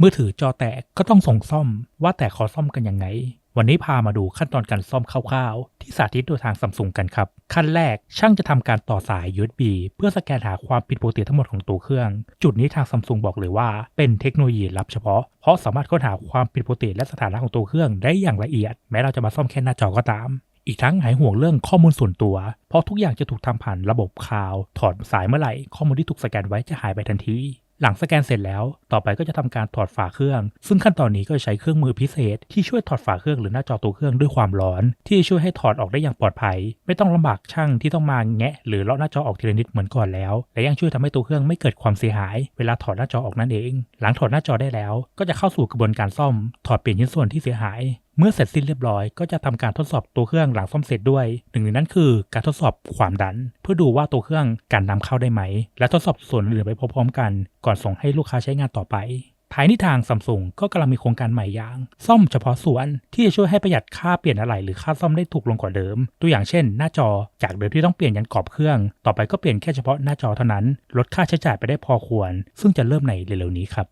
มือถือจอแตกก็ต้องส่งซ่อม ว่าแต่ขอซ่อมกันยังไง วันนี้พามาดูขั้นตอนการซ่อมคร่าวๆ ที่สาธิตโดยทางซัมซุงกันครับ ขั้นแรกช่างจะทำการต่อสาย USB เพื่อสแกนหาความผิดปกติทั้งหมดของตัวเครื่อง จุดนี้ทางซัมซุงบอกเลยว่า เป็นเทคโนโลยีลับเฉพาะ เพราะสามารถค้นหาความผิดปกติและสถานะของตัวเครื่องได้อย่างละเอียด แม้เราจะมาซ่อมแค่หน้าจอก็ตามอีกทั้งหายห่วงเรื่องข้อมูลส่วนตัว เพราะทุกอย่างจะถูกทำผ่านระบบคลาวด์ถอดสายเมื่อไหร่ ข้อมูลที่ถูกสแกนไว้จะหายไปทันที หลังสแกนเสร็จแล้ว ต่อไปก็จะทำการถอดฝาเครื่อง ซึ่งขั้นตอนนี้ก็จะใช้เครื่องมือพิเศษ ที่ช่วยถอดฝาเครื่องหรือหน้าจอตัวเครื่องด้วยความร้อน ที่ช่วยให้ถอดออกได้อย่างปลอดภัย ไม่ต้องลำบากช่างที่ต้องมาแงะ หรือเลาะหน้าจอออกทีละนิดเหมือนก่อนแล้ว และยังช่วยทำให้ตัวเครื่องไม่เกิดความเสียหาย เวลาถอดหน้าจอออกนั่นเอง หลังถอดหน้าจอได้แล้ว ก็จะเข้าสู่กระบวนการซ่อม ถอดเปลี่ยนชิ้นส่วนที่เสียหาย เมื่อเสร็จสิ้นเรียบร้อยก็จะทำการทดสอบตัวเครื่องหลังซ่อมเสร็จด้วย หนึ่งในนั้นคือการทดสอบความดัน เพื่อดูว่าตัวเครื่องการนำเข้าได้ไหม และทดสอบส่วนอื่นไปพร้อมๆกัน ก่อนส่งให้ลูกค้าใช้งานต่อไปท้ายนี้ทางซัมซุงก็กำลังมีโครงการใหม่อย่าง ซ่อมเฉพาะส่วนที่จะช่วยให้ประหยัดค่าเปลี่ยนอะไหล่หรือค่าซ่อมได้ถูกลงกว่าเดิม ตัวอย่างเช่น หน้าจอจากเดิมที่ต้องเปลี่ยนยันกรอบเครื่อง ต่อไปก็เปลี่ยนแค่เฉพาะหน้าจอเท่านั้น ลดค่าใช้จ่ายไปได้พอควร ซึ่งจะเริ่มในเร็วๆนี้ครับ